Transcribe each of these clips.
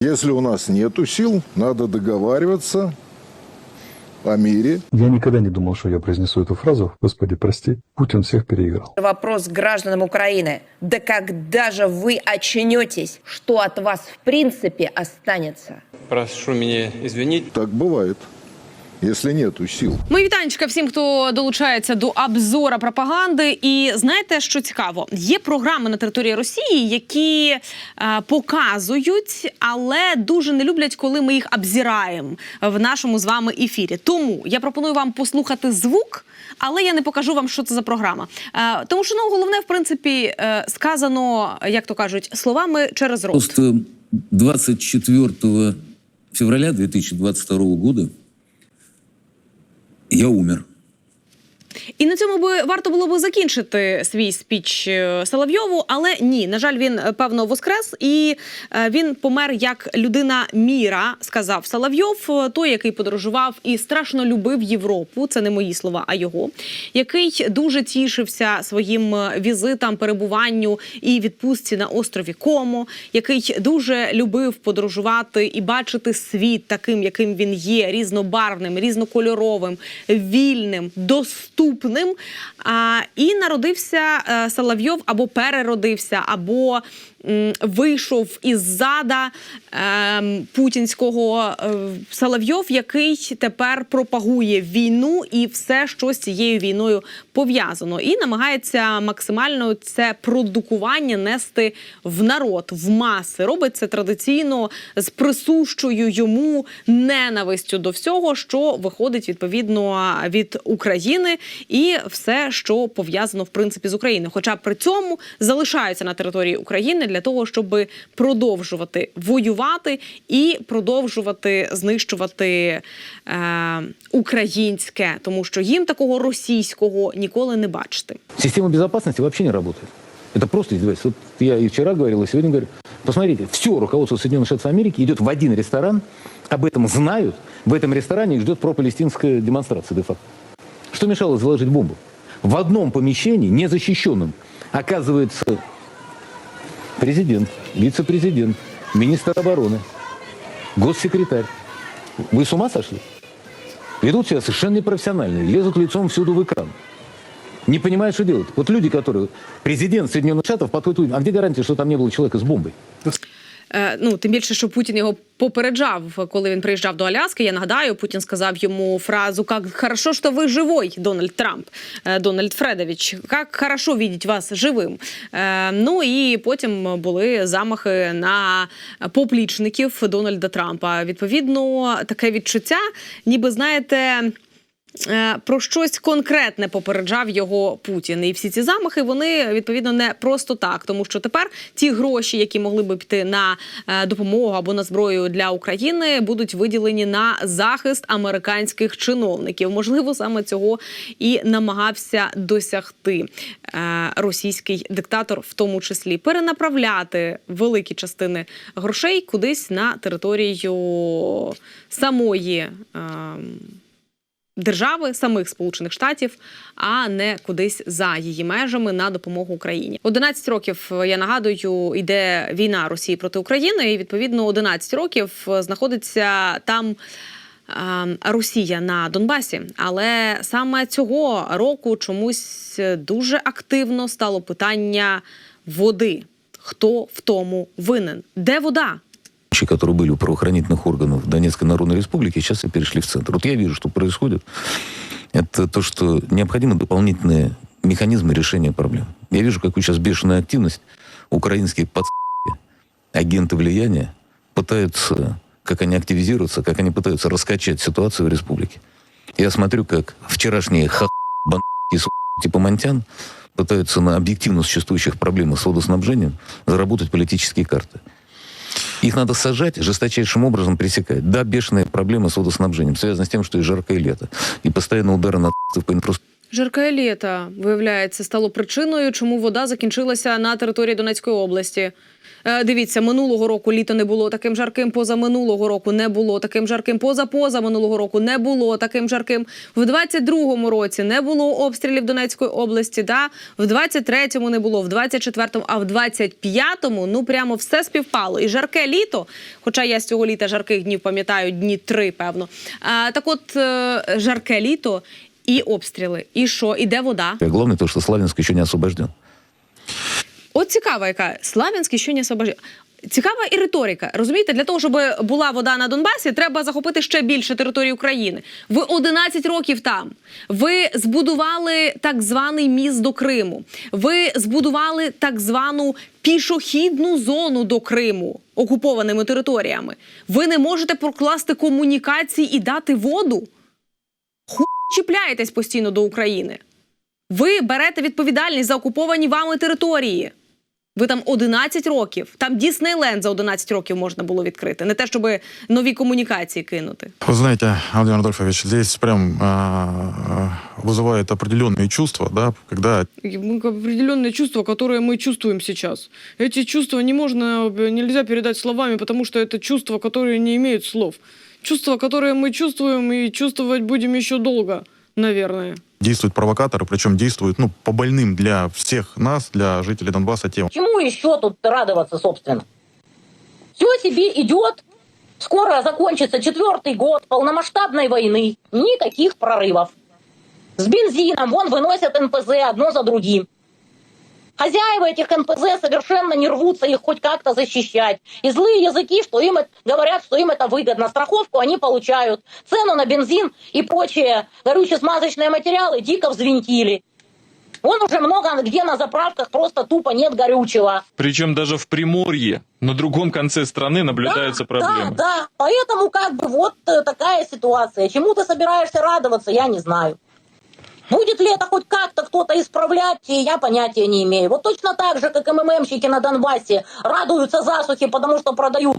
Если у нас нету сил, надо договариваться о мире. Я никогда не думал, что я произнесу эту фразу. Господи, прости, Путин всех переиграл. Вопрос гражданам Украины. Да когда же вы очнетесь? Что от вас в принципе останется? Прошу меня извинить. Так бывает, если нету сил. Ми вітанечка всім, хто долучається до обзора пропаганди. І знаєте, що цікаво, є програми на території Росії, які е, показують, але дуже не люблять, коли ми їх обзираємо в нашому з вами ефірі. Тому я пропоную вам послухати звук. Але я не покажу вам, що це за програма. Е, тому що ну головне, в принципі, е, сказано, як то кажуть, словами через рот. Просто 24 февраля 2022 года я умер. І на цьому би варто було би закінчити свій спіч е, Соловйову, але ні, на жаль, він е, певно воскрес, і е, він помер як людина міра, сказав Соловйов, той, який подорожував і страшно любив Європу. Це не мої слова, а його, який дуже тішився своїм візитам, перебуванню і відпустці на острові Комо, який дуже любив подорожувати і бачити світ таким, яким він є, різнобарвним, різнокольоровим, вільним, доступним. А, і народився е, Соловйов або переродився, або вийшов із зада е, путінського е, Соловйов, який тепер пропагує війну і все, що з цією війною пов'язано, і намагається максимально це продукування нести в народ, в маси. Робить це традиційно з присущою йому ненавистю до всього, що виходить відповідно від України, і все, що пов'язано в принципі з Україною. Хоча при цьому залишаються на території України для того, щоб продовжувати воювати і продовжувати знищувати е, українське, тому що їм такого російського ніколи не бачити. Система безопасности вообще не работает. Это просто издевательство. Вот я и вчера говорил, и сегодня говорю. Посмотрите, все руководство Соединенных Штатов Америки идет в один ресторан, об этом знают, в этом ресторане их ждет пропалестинская демонстрация де-факто. Что мешало заложить бомбу? В одном помещении, незащищенном, оказывается президент, вице-президент, министр обороны, госсекретарь. Вы с ума сошли? Ведут себя совершенно непрофессионально, лезут лицом всюду в экран. Не понимают, что делать. Вот люди, которые... Президент Соединенных Штатов подходит, а где гарантия, что там не было человека с бомбой? Е, ну тим більше, що Путін його попереджав, коли він приїжджав до Аляски. Я нагадаю, Путін сказав йому фразу «Как хорошо, що ви живой, Дональд Трамп, е, Дональд Фредович. Як хорошо видіть вас живим. Е, ну і потім були замахи на поплічників Дональда Трампа. Відповідно, таке відчуття, ніби знаєте. Е, Про щось конкретне попереджав його Путін, і всі ці замахи вони відповідно не просто так, тому що тепер ті гроші, які могли би піти на е, допомогу або на зброю для України, будуть виділені на захист американських чиновників. Можливо, саме цього і намагався досягти е, російський диктатор, в тому числі перенаправляти великі частини грошей кудись на територію самої. Е, держави самих Сполучених Штатів, а не кудись за її межами на допомогу Україні. 11 років я нагадую, йде війна Росії проти України, і відповідно 11 років знаходиться там. е, Росія на Донбасі, але саме цього року чомусь дуже активно стало питання води. Хто в тому винен? Де вода? Случаи, которые были у правоохранительных органов Донецкой Народной Республики, сейчас и перешли в центр. Вот я вижу, что происходит. Это то, что необходимы дополнительные механизмы решения проблем. Я вижу, какую сейчас бешеная активность украинские пацаны, агенты влияния пытаются, как они активизируются, как они пытаются раскачать ситуацию в республике. Я смотрю, как вчерашние ха типа Монтян пытаются на объективно существующих проблемах с водоснабжением заработать политические карты. Их надо сажать, жесточайшим образом пресекать. Да, бешеные проблемы с водоснабжением связаны с тем, что и жаркое лето, и постоянно удары на по инфраструктуре. Жарке літо, виявляється, стало причиною, чому вода закінчилася на території Донецької області. Е, дивіться, минулого року літо не було таким жарким, позаминулого року не було таким жарким, поза поза минулого року не було таким жарким. В 22-му році не було обстрілів Донецької області. Да? В 23-му не було, в 24-му, а в 25-му ну прямо все співпало. І жарке літо, хоча я з цього літа жарких днів пам'ятаю дні три, певно. А, так от е, жарке літо і обстріли. І що? І де вода? Главное то, что Славянск еще не освобожден. От цікава, яка Славянський що не освобождає. Цікава і риторика. Розумієте, для того, щоб була вода на Донбасі, треба захопити ще більше території України. Ви 11 років там. Ви збудували так званий міст до Криму. Ви збудували так звану пішохідну зону до Криму окупованими територіями. Ви не можете прокласти комунікації і дати воду. Ху чіпляєтесь постійно до України. Ви берете відповідальність за окуповані вами території. Ви там 11 років. Там Діснейленд за 11 років можна було відкрити. Не те, щоб нові комунікації кинути. Вы знаете, Владимир Адольфович, здесь прям а, а, вызывает определенные чувства, да, когда определенные чувства, которые мы чувствуем сейчас. Эти чувства не можно, нельзя передать словами, потому что это чувства, которые не имеют слов. Чувства, которые мы чувствуем и чувствовать будем еще долго, наверное. Действуют провокаторы, причем действуют ну, по больным для всех нас, для жителей Донбасса темам. Чему еще тут радоваться, собственно? Все себе идет. Скоро закончится четвертый год полномасштабной войны. Никаких прорывов. С бензином вон выносят НПЗ одно за другим. Хозяева этих НПЗ совершенно не рвутся их хоть как-то защищать. И злые языки, что им говорят, что им это выгодно. Страховку они получают. Цену на бензин и прочие горюче-смазочные материалы дико взвинтили. Он уже много где на заправках просто тупо нет горючего. Причем даже в Приморье, на другом конце страны, наблюдаются проблемы. Да, да. Поэтому как бы вот э, такая ситуация. Чему ты собираешься радоваться, я не знаю. Будет ли это хоть как-то кто-то исправлять, я понятия не имею. Вот точно так же, как МММщики на Донбассе радуются засухе, потому что продают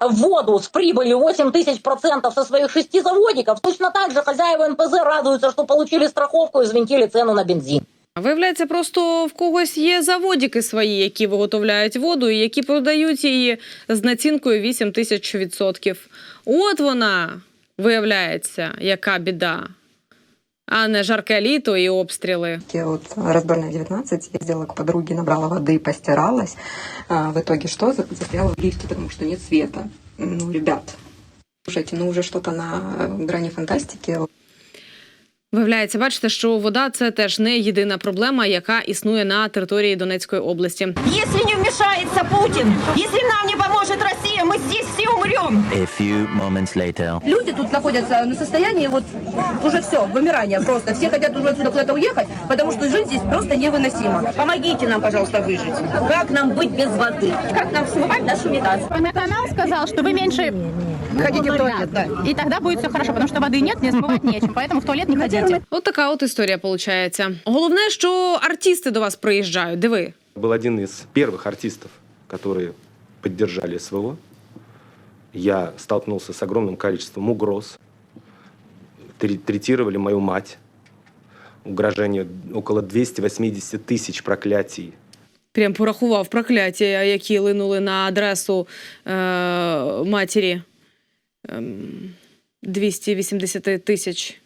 воду с прибылью 8 тысяч процентов со своих шести заводиков, точно так же хозяева НПЗ радуются, что получили страховку и взвинтили цену на бензин. Виявляється, просто в когось є заводики свої, які виготовляють воду і які продають її з націнкою 8 тисяч відсотків. От вона виявляється, яка біда, а не жарке літо і обстріли. Я от раздольная 19, їздила к подруге, набрала воды, постиралась. А, в итоге? За- Застряла в ліфті, потому что нет света. Ну, ребят, слушайте, ну уже что-то на грани фантастики. Виявляється, бачите, що вода це теж не єдина проблема, яка існує на території Донецької області. Если не вмешается Путин, если нам не поможет Россия, мы здесь все умрем. A few moments later. Люди тут находятся на состоянии вот уже все, вымирания просто. Все хотят уже отсюда куда-то уехать, потому что жизнь здесь просто невыносима. Помогите нам, пожалуйста, выжить. Как нам быть без воды? Как нам смывать нашу унитаз? Канал сказал, что вы меньше Ходите в туалет, да. и тогда будет все хорошо, потому что воды нет, не смывать нечем, поэтому в туалет не ходите. От така от історія виходить. Головне, що артисти до вас приїжджають. Диви. Был один из первых артистов, которые поддержали СВО. Я столкнулся с огромным количеством угроз. Тре- Третировали мою мать. Угрожение около 280 тысяч проклятий. Прям порахував прокляття, які линули на адресу е, матері. Ем, 280 тисяч.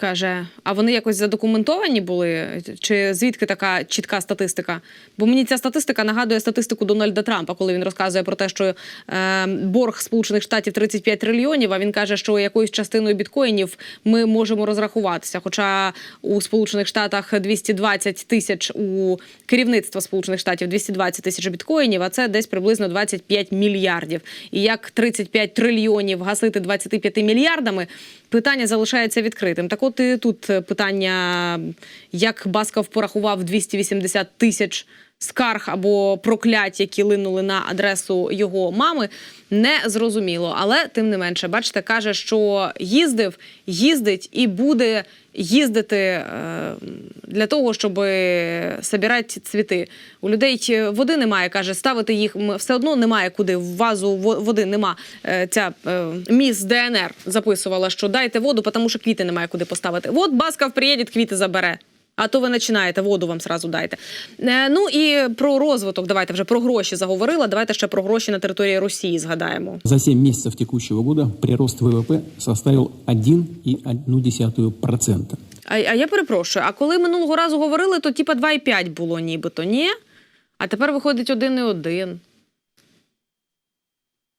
Каже, а вони якось задокументовані були? Чи звідки така чітка статистика? Бо мені ця статистика нагадує статистику Дональда Трампа, коли він розказує про те, що е, борг Сполучених Штатів 35 трильйонів. А він каже, що якоюсь частиною біткоїнів ми можемо розрахуватися. Хоча у Сполучених Штатах 220 тисяч у керівництва Сполучених Штатів 220 тисяч біткоїнів, а це десь приблизно 25 мільярдів. І як 35 трильйонів гасити 25 мільярдами, питання залишається відкритим. Так от і тут питання, як Басков порахував 280 тисяч скарг або проклять, які линули на адресу його мами, не зрозуміло. Але тим не менше, бачите, каже, що їздив, їздить і буде їздити е, для того, щоб збирати цвіти. У людей води немає, каже, ставити їх все одно немає куди. В вазу води нема. Е, Ця е, міс ДНР записувала, що дайте воду, тому що квіти немає куди поставити. От Басков приїде, квіти забере. А то ви починаєте, воду вам сразу дайте. Е, ну і про розвиток, давайте вже про гроші заговорила. Давайте ще про гроші на території Росії згадаємо. За 7 месяцев текущего года прирост ВВП составил 1,1%. А, а я перепрошую, а коли минулого разу говорили, то типа 2,5 було нібито, ні? А тепер виходить 1,1.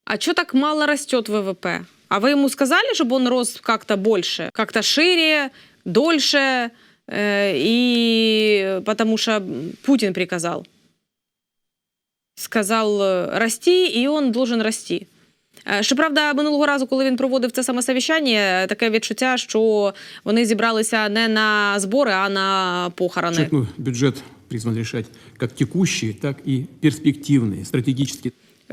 А что так мало растет ВВП? А вы ему сказали, чтобы он рос как-то больше, как-то шире, дольше, э, И потому что Путин приказал. Сказал э, расти, і он должен расти. Щоправда, минулого разу, коли він проводив це саме совіщання, таке відчуття, що вони зібралися не на збори, а на похорони. Бюджет призван решать как текущие, так и перспективные, стратегические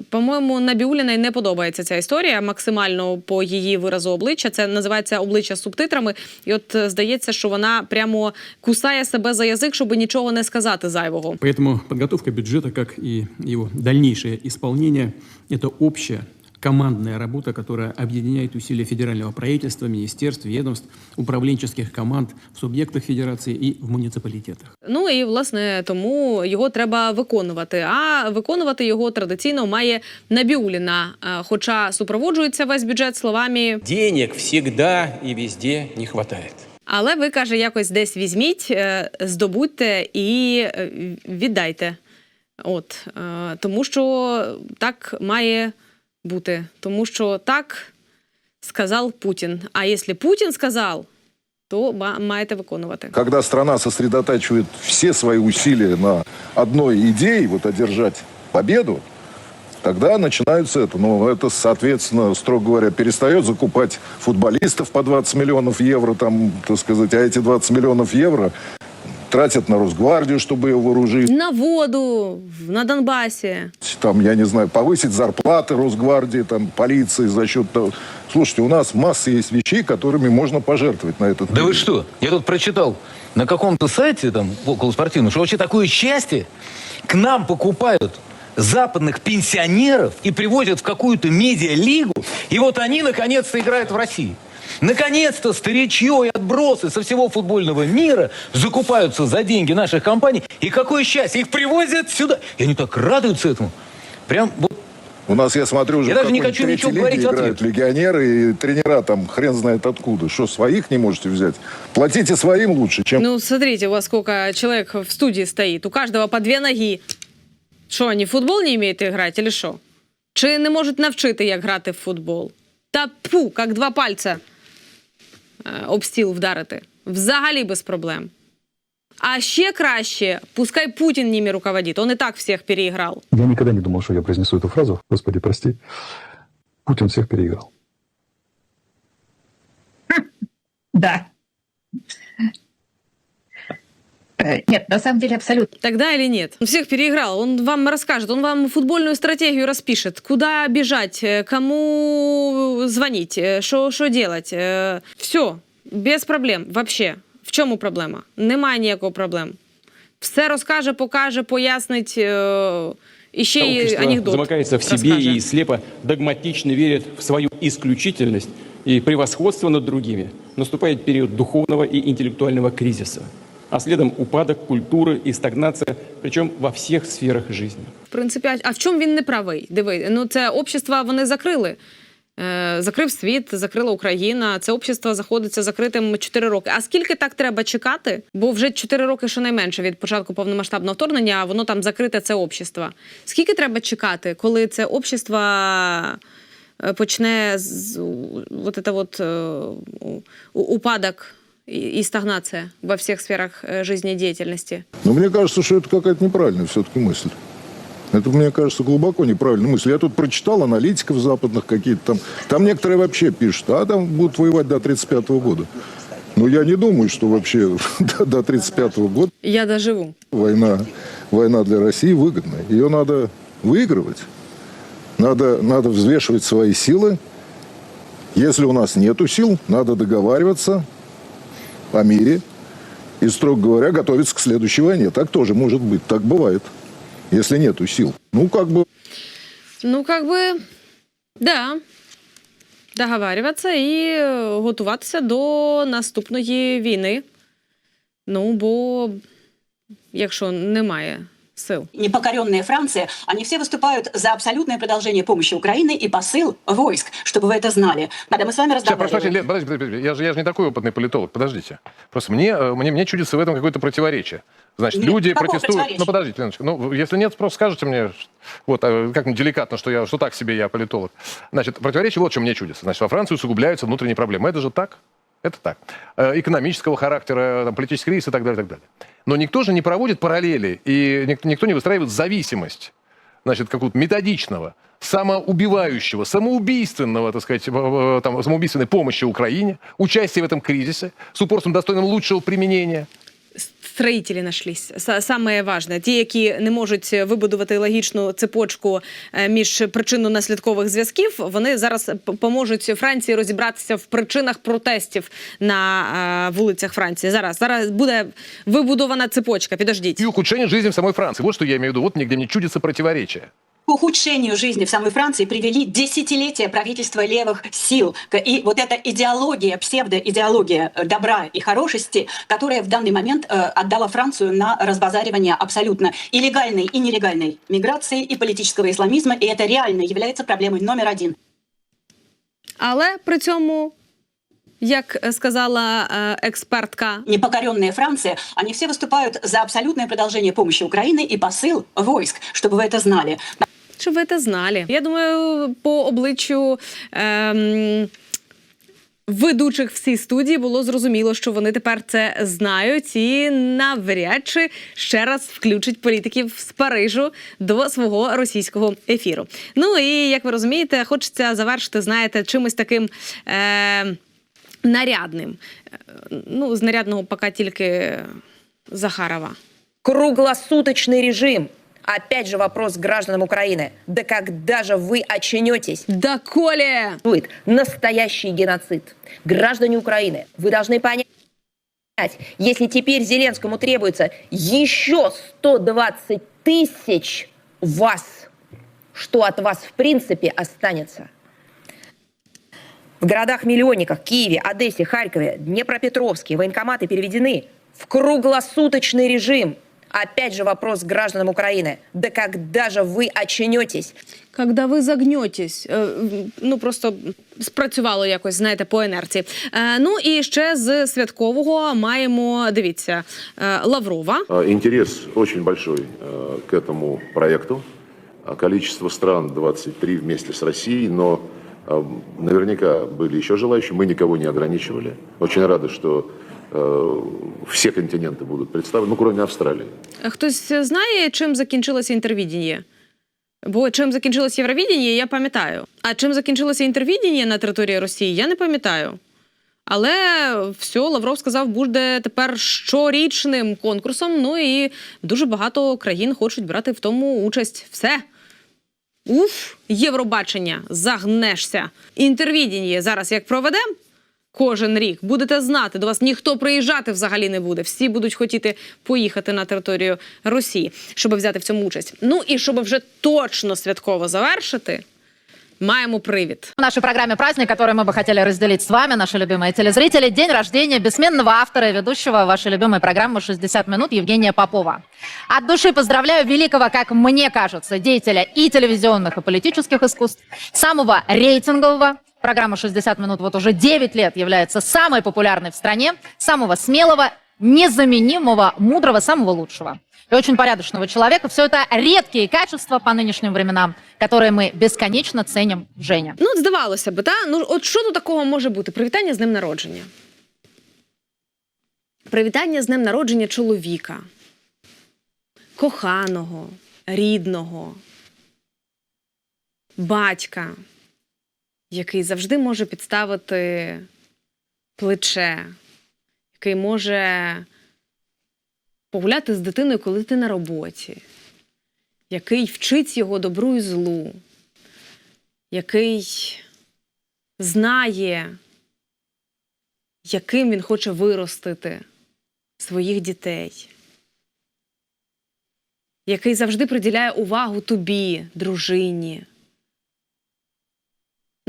По-моєму, Набіуліної не подобається ця історія максимально по її виразу обличчя. Це називається обличчя з субтитрами. І от е, здається, що вона прямо кусає себе за язик, щоб нічого не сказати зайвого. Поэтому підготовка бюджету, як і його дальніше исполнение, це общая командная работа, которая объединяет усилия федерального правительства, министерств, ведомств, управленческих команд в субъектах федерации и в муниципалитетах. Ну і власне тому його треба виконувати. А виконувати його традиційно має Набіуліна. Хоча супроводжується весь бюджет словами Денег всегда и везде не хватает. Але ви каже, якось десь візьміть, е, здобудьте і е, віддайте. От е, тому, що так має бути, тому що так сказав Путін. А якщо Путін сказав, то ма- маєте виконувати. Когда страна сосредотачивает все свои усилия на одной идее, вот одержать победу, тогда начинается это. Ну, это, соответственно, строго говоря, перестает закупать футболистов по 20 миллионов евро, там, так сказать, а эти 20 миллионов евро тратят на Росгвардию, чтобы ее вооружить. На воду на Донбасі. Там, я не знаю, повысить зарплаты Росгвардии, там, полиции за счет того. Слушайте, у нас масса есть вещей, которыми можно пожертвовать на этот Да вы период. что? Я тут прочитал на каком-то сайте, там, около спортивного, что вообще такое счастье. К нам покупают западных пенсионеров и привозят в какую-то медиа-лигу, и вот они наконец-то играют в России. Наконец-то старичье и отбросы со всего футбольного мира закупаются за деньги наших компаний. И какое счастье, их привозят сюда. И они так радуются этому. Прям вот У нас, я смотрю, уже Я даже не хочу ничего говорить играют легионеры и тренера там хрен знает откуда. Что, своих не можете взять? Платите своим лучше, чем... Ну, смотрите, у вас сколько человек в студии стоит. У каждого по две ноги. Що, вони в футбол не вміють грати, или що? Чи не можуть навчити, як грати в футбол? Та пу, як два пальця е, об стіл вдарити. Взагалі без проблем. А ще краще, пускай Путін ними руководит. Он і так всіх переіграв. Я никогда не думал, что я произнесу эту фразу. Господи, прости. Путин всех переиграл. Да. Э, Нет, на самом деле абсолютно. Тогда или нет? Он всех переиграл. Он вам расскажет, он вам футбольную стратегию распишет. Куда бежать, э, кому звонить, э, что что делать. Все, без проблем. Вообще. В чому проблема? Немає ніякого проблем. Все розкаже, покаже, пояснить. е, І ще й Общество анекдот. замыкается в себе расскаже. и слепо догматично верит в свою исключительность и превосходство над другими. Наступает период духовного и интеллектуального кризиса, А следом упадок культуры и стагнация, причем во всех сферах жизни. В принципі, а- в чому він не правий? Диви, ну це общество вони закрили. Е, Закрив світ, закрила Україна. Це общество заходиться закритим 4 роки. А скільки так треба чекати? Бо вже 4 роки щонайменше від початку повномасштабного вторгнення, а воно там закрите це общество. Скільки треба чекати, коли це общество е, почне з от вот, е, упадок і і стагнація во всіх сферах е, жизнедеятельности? Но мне кажется, что это какая-то неправильная все-таки мысль. Это, мне кажется, глубоко неправильная мысль. Я тут прочитал аналитиков западных какие-то там. Там некоторые вообще пишут, а там будут воевать до 35 года. Но я не думаю, что вообще до- до 35 года Я доживу. война, война для России выгодна. Ее надо выигрывать. Надо, надо взвешивать свои силы. Если у нас нету сил, надо договариваться о мире и, строго говоря, готовиться к следующей войне. Так тоже может быть, так бывает, если нету сил. Ну, как бы Ну, как бы, да. Договарюватися і е, готуватися до наступної війни. Ну, бо якщо немає сил. непокоренная Франция, они все выступают за абсолютное продолжение помощи Украины и посыл войск, чтобы вы это знали. Надо мы с вами Сейчас, разговариваем. прощения, Лен, подождите, подождите, я же, я же не такой опытный политолог, подождите. Просто мне, э, мне, мне чудится в этом какое-то противоречие. Значит, Нет, люди протестуют... Ну, подождите, Леночка, ну, если нет, просто скажите мне, вот, э, как деликатно, что я, что так себе я политолог. Значит, противоречие вот в чем мне чудится. Значит, во Франции усугубляются внутренние проблемы. Это же так? Это так. Э, Экономического характера, там, политический кризис и так далее, и так далее. Но никто же не проводит параллели, и ник- никто не выстраивает зависимость, значит, какого-то методичного, самоубивающего, самоубийственного, так сказать, там, самоубийственной помощи Украине, участия в этом кризисе с упорством достойным лучшего применения. Строїтелі нашлись. Са- Саме важне. Ті, які не можуть вибудувати логічну цепочку е, між причинно-наслідкових зв'язків, вони зараз поможуть Франції розібратися в причинах протестів на е, вулицях Франції. Зараз зараз буде вибудована цепочка. Підождіть. И ухудшение жизни в самой Франции. Вот что я имею в виду. Вот мне, где мне чудится К ухудшению жизни в самой Франции привели десятилетия правительства левых сил. К- И вот эта идеология, псевдоидеология э, добра и хорошести, которая в данный момент э, отдала Францию на разбазаривание абсолютно и легальной, и нелегальной миграции, и политического исламизма, и это реально является проблемой номер один. Але при цьому, як е, сказала е, експертка, непокоренная Франция, они все выступают за абсолютное продолжение помощи Украины и посыл войск, чтобы вы это знали. Щоб ви це знали. Я думаю, по обличчю. Ем... Ведучих в цій студії було зрозуміло, що вони тепер це знають і навряд чи ще раз включать політиків з Парижу до свого російського ефіру. Ну і як ви розумієте, хочеться завершити, знаєте, чимось таким е- нарядним. Ну, з нарядного поки тільки Захарова. Круглосуточный режим. Опять же вопрос гражданам Украины. Да когда же вы очнетесь? Да Коля! Будет настоящий геноцид. Граждане Украины, вы должны понять, если теперь Зеленскому требуется еще 120 тысяч вас, что от вас в принципе останется? В городах-миллионниках Киеве, Одессе, Харькове, Днепропетровске военкоматы переведены в круглосуточный режим. Опять же вопрос к гражданам Украины. Да когда же вы очнетесь? Когда ви загнетесь, Е, ну просто спрацювало якось, знаєте, по інерції. Е, Ну і ще з святкового маємо, дивіться, е, Лаврова. А, Интерес очень большой э, к этому проекту. А Количество стран 23 вместе с Россией, но э, наверняка были еще желающие. Мы никого не ограничивали. Очень рады, что э, все континенты будут представлены, ну, кроме Австралии. Хтось знає, чим закінчилося інтервідіння? Бо чим закінчилося Євровідіння, я пам'ятаю. А чим закінчилося інтервідіння на території Росії, я не пам'ятаю. Але все, Лавров сказав, буде тепер щорічним конкурсом. Ну і дуже багато країн хочуть брати в тому участь. Все. Уф, Євробачення, загнешся. Інтервідіння зараз як проведемо кожен рік, будете знати, до вас ніхто приїжджати взагалі не буде. Всі будуть хотіти поїхати на територію Росії, щоб взяти в цьому участь. Ну і щоб вже точно святково завершити, маємо привід. В нашей программе «Праздник», который мы бы хотели разделить с вами, наши любимые телезрители, день рождения бессменного автора и ведущего вашей любимой программы «60 минут» Евгения Попова. От души поздравляю великого, как мне кажется, деятеля и телевизионных, и политических искусств, самого рейтингового, Программа «60 минут» вот уже 9 лет является самой популярной в стране, самого смелого, незаменимого, мудрого, самого лучшего и очень порядочного человека. Все это редкие качества по нынешним временам, которые мы бесконечно ценим в Жене. Ну, от здавалося б, та? Ну, от що тут такого може бути? Привітання з днем народження. Привітання з днем народження чоловіка, коханого, рідного, батька, Який завжди може підставити плече, який може погуляти з дитиною, коли ти на роботі, який вчить його добру і злу, який знає, яким він хоче виростити своїх дітей, який завжди приділяє увагу тобі, дружині.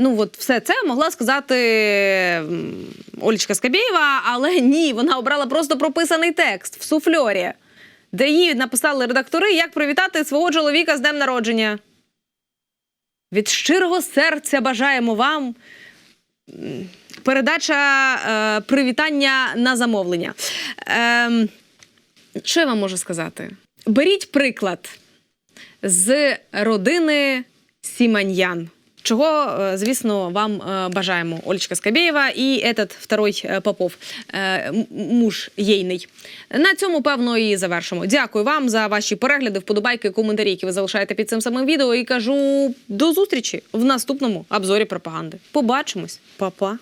Ну, от все це могла сказати м, Олечка Скабєєва, але ні, вона обрала просто прописаний текст в суфльорі, де їй написали редактори, як привітати свого чоловіка з днем народження. Від щирого серця бажаємо вам. Передача е, привітання на замовлення. Ем, що я вам можу сказати? Беріть приклад з родини Сіманьян. Чого, е, звісно, вам е, бажаємо Олечка Скабєєва і этот второй е, Попов, муж єйний. На цьому, певно, і завершимо. Дякую вам за ваші перегляди, вподобайки, коментарі, які ви залишаєте під цим самим відео. І кажу до зустрічі в наступному обзорі пропаганди. Побачимось, Па-па.